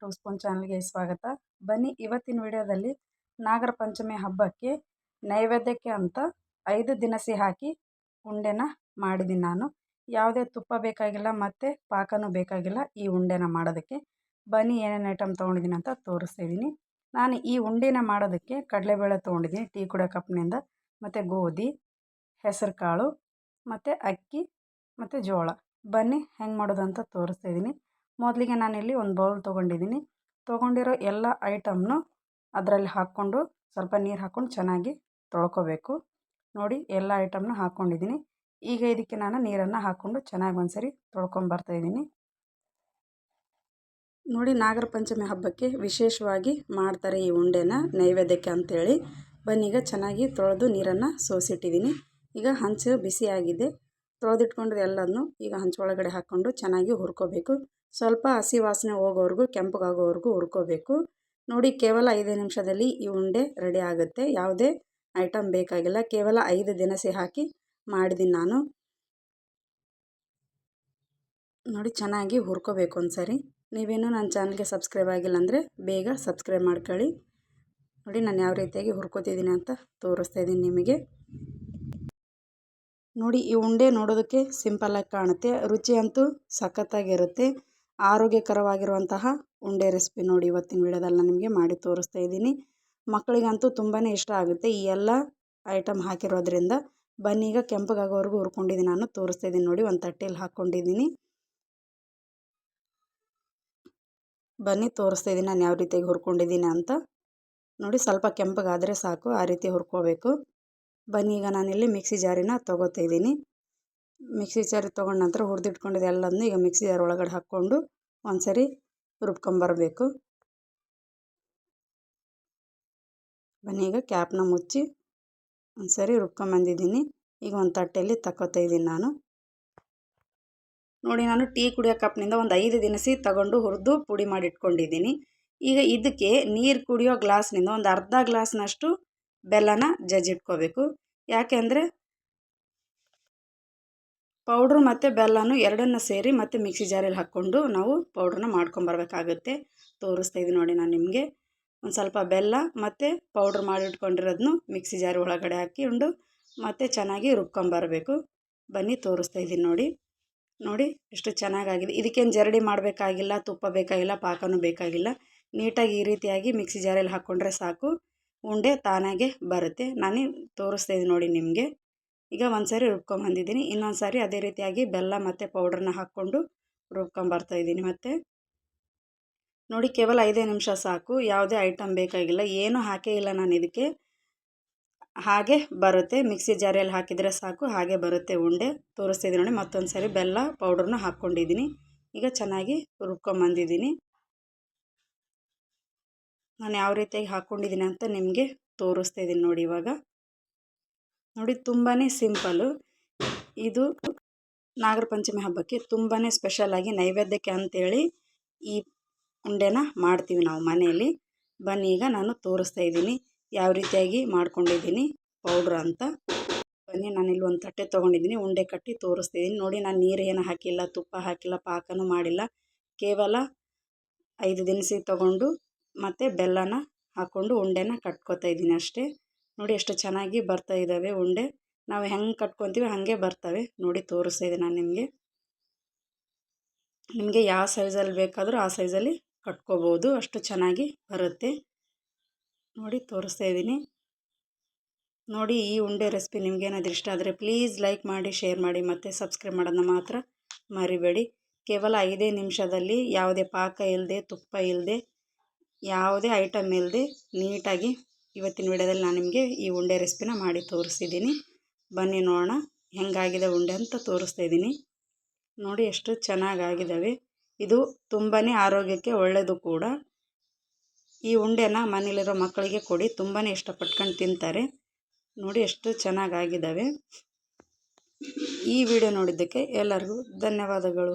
To spoon ಚಾನಲ್ಗೆ ಸ್ವಾಗತ. ಬನ್ನಿ ಇವತ್ತಿನ ವಿಡಿಯೋದಲ್ಲಿ ನಾಗರ ಪಂಚಮಿ ಹಬ್ಬಕ್ಕೆ ನೈವೇದ್ಯಕ್ಕೆ ಅಂತ ಐದು ದಿನಸಿ ಹಾಕಿ ಉಂಡೆನ ಮಾಡಿದ್ದೀನಿ ನಾನು. ಯಾವುದೇ ತುಪ್ಪ ಬೇಕಾಗಿಲ್ಲ, ಮತ್ತು ಪಾಕನೂ ಬೇಕಾಗಿಲ್ಲ ಈ ಉಂಡೆನ ಮಾಡೋದಕ್ಕೆ. ಬನ್ನಿ ಏನೇನು ಐಟಮ್ ತೊಗೊಂಡಿದ್ದೀನಿ ಅಂತ ತೋರಿಸ್ತಿದ್ದೀನಿ ನಾನು ಈ ಉಂಡೆನ ಮಾಡೋದಕ್ಕೆ ಕಡಲೆಬೇಳೆ ತೊಗೊಂಡಿದ್ದೀನಿ, ಟೀ ಕುಡಿಯೋ ಕಪ್ನಿಂದ, ಮತ್ತು ಗೋಧಿ ಹೆಸರು ಕಾಳು ಮತ್ತು ಅಕ್ಕಿ, ಮತ್ತು ಜೋಳ. ಬನ್ನಿ ಹೆಂಗೆ ಮಾಡೋದು ಅಂತ ತೋರಿಸ್ತಿದ್ದೀನಿ ಮೊದಲಿಗೆ ನಾನಿಲ್ಲಿ ಒಂದು ಬೌಲ್ ತೊಗೊಂಡಿದ್ದೀನಿ. ತೊಗೊಂಡಿರೋ ಎಲ್ಲ ಐಟಮ್ನು ಅದರಲ್ಲಿ ಹಾಕ್ಕೊಂಡು ಸ್ವಲ್ಪ ನೀರು ಹಾಕ್ಕೊಂಡು ಚೆನ್ನಾಗಿ ತೊಳ್ಕೊಬೇಕು. ನೋಡಿ ಎಲ್ಲ ಐಟಮ್ನು ಹಾಕ್ಕೊಂಡಿದ್ದೀನಿ ಈಗ ಇದಕ್ಕೆ ನಾನು ನೀರನ್ನು ಹಾಕ್ಕೊಂಡು ಚೆನ್ನಾಗಿ ಒಂದ್ಸರಿ ತೊಳ್ಕೊಂಬರ್ತಾಯಿದ್ದೀನಿ ನೋಡಿ ನಾಗರ ಪಂಚಮಿ ಹಬ್ಬಕ್ಕೆ ವಿಶೇಷವಾಗಿ ಮಾಡ್ತಾರೆ ಈ ಉಂಡೆನ ನೈವೇದ್ಯಕ್ಕೆ ಅಂಥೇಳಿ ಬನ್ನೀಗ ಚೆನ್ನಾಗಿ ತೊಳೆದು ನೀರನ್ನು ಸೋಸಿಟ್ಟಿದ್ದೀನಿ. ಈಗ ಹಂಚು ಬಿಸಿಯಾಗಿದೆ. ತೊಳೆದಿಟ್ಕೊಂಡಿರೋ ಎಲ್ಲದನ್ನು ಈಗ ಒಳಗಡೆ ಹಾಕ್ಕೊಂಡು ಚೆನ್ನಾಗಿ ಹುರ್ಕೋಬೇಕು. ಸ್ವಲ್ಪ ಹಸಿ ವಾಸನೆ ಹೋಗೋವರೆಗೂ, ಕೆಂಪಗಾಗೋವರೆಗೂ ಹುರ್ಕೋಬೇಕು. ನೋಡಿ, ಕೇವಲ ಐದು ನಿಮಿಷದಲ್ಲಿ ಈ ಉಂಡೆ ರೆಡಿ ಆಗುತ್ತೆ. ಯಾವುದೇ ಐಟಮ್ ಬೇಕಾಗಿಲ್ಲ. ಕೇವಲ ಐದು ದಿನಸಿ ಹಾಕಿ ಮಾಡಿದ್ದೀನಿ ನಾನು. ನೋಡಿ, ಚೆನ್ನಾಗಿ ಹುರ್ಕೋಬೇಕು ಒಂದ್ಸರಿ. ನೀವೇನು ನನ್ನ ಚಾನಲ್ಗೆ ಸಬ್ಸ್ಕ್ರೈಬ್ ಆಗಿಲ್ಲ ಅಂದರೆ ಬೇಗ ಸಬ್ಸ್ಕ್ರೈಬ್ ಮಾಡ್ಕೊಳ್ಳಿ. ನೋಡಿ, ನಾನು ಯಾವ ರೀತಿಯಾಗಿ ಹುರ್ಕೋತಿದ್ದೀನಿ ಅಂತ ತೋರಿಸ್ತಾ ಇದ್ದೀನಿ ನಿಮಗೆ. ನೋಡಿ, ಈ ಉಂಡೆ ನೋಡೋದಕ್ಕೆ ಸಿಂಪಲ್ಲಾಗಿ ಕಾಣುತ್ತೆ. ರುಚಿ ಅಂತೂ ಸಖತ್ತಾಗಿರುತ್ತೆ. ಆರೋಗ್ಯಕರವಾಗಿರುವಂತಹ ಉಂಡೆ ರೆಸಿಪಿ ನೋಡಿ ಇವತ್ತಿನ ವೀಡಿಯೋದಲ್ಲಿ ನಾನು ನಿಮಗೆ ಮಾಡಿ ತೋರಿಸ್ತಾ ಇದ್ದೀನಿ. ಮಕ್ಕಳಿಗಂತೂ ತುಂಬಾ ಇಷ್ಟ ಆಗುತ್ತೆ. ಈ ಎಲ್ಲ ಐಟಮ್ ಹಾಕಿರೋದ್ರಿಂದ ಬನ್ನಿ ಬನ್ನೀಗ ಕೆಂಪಗಾಗೋವರೆಗೂ ಹುರ್ಕೊಂಡಿದ್ದೀನಿ ನಾನು. ತೋರಿಸ್ತಾ ಇದ್ದೀನಿ ನೋಡಿ, ಒಂದು ತಟ್ಟೆಯಲ್ಲಿ ಹಾಕ್ಕೊಂಡಿದ್ದೀನಿ ಬನ್ನಿ, ತೋರಿಸ್ತಾ ಇದ್ದೀನಿ ನಾನು ಯಾವ ರೀತಿಯಾಗಿ ಹುರ್ಕೊಂಡಿದ್ದೀನಿ ಅಂತ. ನೋಡಿ, ಸ್ವಲ್ಪ ಕೆಂಪಗಾದರೆ ಸಾಕು, ಆ ರೀತಿ ಹುರ್ಕೋಬೇಕು. ಬನ್ನಿ, ಈಗ ನಾನಿಲ್ಲಿ ಮಿಕ್ಸಿ ಜಾರಿನ ತೊಗೋತಾ ಇದ್ದೀನಿ. ಮಿಕ್ಸಿ ಜಾರ್ ತೊಗೊಂಡ ನಂತರ ಹುರಿದಿಟ್ಕೊಂಡಿದ್ದು ಎಲ್ಲದನ್ನೂ ಈಗ ಮಿಕ್ಸಿ ಜಾರ್ ಒಳಗಡೆ ಹಾಕ್ಕೊಂಡು ಒಂದು ಸರಿ ರುಬ್ಕೊಂಬರಬೇಕು. ಬನ್ನಿ, ಈಗ ಕ್ಯಾಪ್ನ ಮುಚ್ಚಿ ಒಂದು ಸರಿ ರುಬ್ಕೊಂಬಂದಿದ್ದೀನಿ. ಈಗ ಒಂದು ತಟ್ಟೆಯಲ್ಲಿ ತಗೋತಾ ಇದ್ದೀನಿ ನಾನು. ನೋಡಿ, ನಾನು ಟೀ ಕುಡಿಯೋ ಕಪ್ನಿಂದ ಒಂದು ಐದು ದಿನಸಿ ತಗೊಂಡು ಹುರಿದು ಪುಡಿ ಮಾಡಿ ಇಟ್ಕೊಂಡಿದ್ದೀನಿ ಈಗ ಇದಕ್ಕೆ ನೀರು ಕುಡಿಯೋ ಗ್ಲಾಸ್ನಿಂದ ಒಂದು ಅರ್ಧ ಗ್ಲಾಸ್ನಷ್ಟು ಬೆಲ್ಲನ ಜಜ್ಜಿಟ್ಕೋಬೇಕು. ಯಾಕೆ ಅಂದರೆ ಪೌಡ್ರು ಮತ್ತು ಬೆಲ್ಲನೂ ಎರಡನ್ನು ಸೇರಿ ಮತ್ತು ಮಿಕ್ಸಿ ಜಾರಲ್ಲಿ ಹಾಕ್ಕೊಂಡು ನಾವು ಪೌಡ್ರನ್ನ ಮಾಡ್ಕೊಂಬರ್ಬೇಕಾಗುತ್ತೆ ತೋರಿಸ್ತಾ ಇದ್ದೀನಿ ನೋಡಿ ನಾನು ನಿಮಗೆ. ಒಂದು ಸ್ವಲ್ಪ ಬೆಲ್ಲ ಮತ್ತು ಪೌಡ್ರ್ ಮಾಡಿಟ್ಕೊಂಡಿರೋದನ್ನು ಮಿಕ್ಸಿ ಜಾರಿ ಒಳಗಡೆ ಹಾಕಿಕೊಂಡು ಮತ್ತು ಚೆನ್ನಾಗಿ ರುಬ್ಕೊಂಬರಬೇಕು ಬನ್ನಿ ತೋರಿಸ್ತಾ ಇದ್ದೀನಿ ನೋಡಿ. ನೋಡಿ ಎಷ್ಟು ಚೆನ್ನಾಗಾಗಿದೆ. ಇದಕ್ಕೇನು ಜರಡಿ ಮಾಡಬೇಕಾಗಿಲ್ಲ, ತುಪ್ಪ ಬೇಕಾಗಿಲ್ಲ, ಪಾಕನೂ ಬೇಕಾಗಿಲ್ಲ. ನೀಟಾಗಿ ಈ ರೀತಿಯಾಗಿ ಮಿಕ್ಸಿ ಜಾರಲ್ಲಿ ಹಾಕ್ಕೊಂಡ್ರೆ ಸಾಕು. ಉಂಡೆ ತಾನಾಗೆ ಬರುತ್ತೆ. ನಾನೇ ತೋರಿಸ್ತಾ ಇದ್ದೀನಿ ನೋಡಿ ನಿಮಗೆ. ಈಗ ಒಂದು ಸಾರಿ ರುಬ್ಕೊಂಬಂದಿದ್ದೀನಿ ಇನ್ನೊಂದು ಸಾರಿ ಅದೇ ರೀತಿಯಾಗಿ ಬೆಲ್ಲ ಮತ್ತು ಪೌಡ್ರನ್ನ ಹಾಕ್ಕೊಂಡು ರುಬ್ಕೊಂಬರ್ತಾಯಿದ್ದೀನಿ ಮತ್ತು. ನೋಡಿ, ಕೇವಲ ಐದೇ ನಿಮಿಷ ಸಾಕು. ಯಾವುದೇ ಐಟಮ್ ಬೇಕಾಗಿಲ್ಲ. ಏನೂ ಹಾಕೇ ಇಲ್ಲ ನಾನು ಇದಕ್ಕೆ. ಹಾಗೆ ಬರುತ್ತೆ. ಮಿಕ್ಸಿ ಜಾರಿಯಲ್ಲಿ ಹಾಕಿದರೆ ಸಾಕು. ಹಾಗೆ ಬರುತ್ತೆ ಉಂಡೆ. ತೋರಿಸ್ತಿದ್ದೀನಿ ನೋಡಿ, ಮತ್ತೊಂದು ಸಾರಿ ಬೆಲ್ಲ ಪೌಡ್ರನ್ನ ಹಾಕ್ಕೊಂಡಿದ್ದೀನಿ. ಈಗ ಚೆನ್ನಾಗಿ ರುಬ್ಕೊಂಬಂದಿದ್ದೀನಿ ನಾನು ಯಾವ ರೀತಿಯಾಗಿ ಹಾಕ್ಕೊಂಡಿದ್ದೀನಿ ಅಂತ ನಿಮಗೆ ತೋರಿಸ್ತಾ ಇದ್ದೀನಿ ನೋಡಿ ಇವಾಗ. ನೋಡಿ ತುಂಬಾ ಸಿಂಪಲ್ಲು ಇದು ನಾಗರ ಪಂಚಮಿ ಹಬ್ಬಕ್ಕೆ ತುಂಬಾ ಸ್ಪೆಷಲಾಗಿ ನೈವೇದ್ಯಕ್ಕೆ ಅಂತೇಳಿ ಈ ಉಂಡೆನ ಮಾಡ್ತೀವಿ ನಾವು ಮನೆಯಲ್ಲಿ. ಬನ್ನಿ ಈಗ ನಾನು ತೋರಿಸ್ತಾ ಇದ್ದೀನಿ ಯಾವ ರೀತಿಯಾಗಿ ಮಾಡ್ಕೊಂಡಿದ್ದೀನಿ ಪೌಡ್ರ್ ಅಂತ. ಬನ್ನಿ ನಾನಿಲ್ಲಿ ಒಂದು ತಟ್ಟೆ ತೊಗೊಂಡಿದ್ದೀನಿ, ಉಂಡೆ ಕಟ್ಟಿ ತೋರಿಸ್ತಿದ್ದೀನಿ ನೋಡಿ ನಾನು ನೀರು ಏನು ಹಾಕಿಲ್ಲ, ತುಪ್ಪ ಹಾಕಿಲ್ಲ, ಪಾಕನೂ ಮಾಡಿಲ್ಲ. ಕೇವಲ ಐದು ದಿನಸಿ ತೊಗೊಂಡು ಮತ್ತು ಬೆಲ್ಲನ ಹಾಕ್ಕೊಂಡು ಉಂಡೆನ ಕಟ್ಕೋತಾ ಇದ್ದೀನಿ ಅಷ್ಟೇ. ನೋಡಿ ಎಷ್ಟು ಚೆನ್ನಾಗಿ ಬರ್ತಾ ಇದ್ದಾವೆ ಉಂಡೆ. ನಾವು ಹೆಂಗೆ ಕಟ್ಕೊತೀವಿ ಹಾಗೆ ಬರ್ತವೆ. ನೋಡಿ ತೋರಿಸ್ತಾ ನಾನು ನಿಮಗೆ. ನಿಮಗೆ ಯಾವ ಸೈಜಲ್ಲಿ ಬೇಕಾದರೂ ಆ ಸೈಜಲ್ಲಿ ಕಟ್ಕೋಬೋದು. ಅಷ್ಟು ಚೆನ್ನಾಗಿ ಬರುತ್ತೆ. ನೋಡಿ ತೋರಿಸ್ತಾ ಇದ್ದೀನಿ. ನೋಡಿ ಈ ಉಂಡೆ ರೆಸಿಪಿ ನಿಮಗೇನಾದರೂ ಇಷ್ಟ ಆದರೆ ಪ್ಲೀಸ್ ಲೈಕ್ ಮಾಡಿ ಶೇರ್ ಮಾಡಿ ಮತ್ತು ಸಬ್ಸ್ಕ್ರೈಬ್ ಮಾಡೋದನ್ನ ಮಾತ್ರ ಮರಿಬೇಡಿ. ಕೇವಲ ಐದೇ ನಿಮಿಷದಲ್ಲಿ ಯಾವುದೇ ಪಾಕ ಇಲ್ಲದೆ ತುಪ್ಪ ಇಲ್ಲದೆ ಯಾವುದೇ ಐಟಮ್ ಇಲ್ಲದೆ ನೀಟಾಗಿ ಇವತ್ತಿನ ವಿಡಿಯೋದಲ್ಲಿ ನಾನು ನಿಮಗೆ ಈ ಉಂಡೆ ರೆಸಿಪಿನ ಮಾಡಿ ತೋರಿಸಿದ್ದೀನಿ ಬನ್ನಿ ನೋಡೋಣ, ಹೆಂಗಾಗಿದೆ ಉಂಡೆ ಅಂತ ತೋರಿಸ್ತಾ ಇದ್ದೀನಿ. ನೋಡಿ ಎಷ್ಟು ಚೆನ್ನಾಗಾಗಿದ್ದಾವೆ. ಇದು ತುಂಬಾ ಆರೋಗ್ಯಕ್ಕೆ ಒಳ್ಳೆಯದು ಕೂಡ. ಈ ಉಂಡೆನ ಮನೇಲಿರೋ ಮಕ್ಕಳಿಗೆ ಕೊಡಿ ತುಂಬಾ ಇಷ್ಟಪಟ್ಕೊಂಡು ತಿಂತಾರೆ. ನೋಡಿ ಎಷ್ಟು ಚೆನ್ನಾಗಾಗಿದ್ದಾವೆ. ಈ ವಿಡಿಯೋ ನೋಡಿದ್ದಕ್ಕೆ ಎಲ್ಲರಿಗೂ ಧನ್ಯವಾದಗಳು.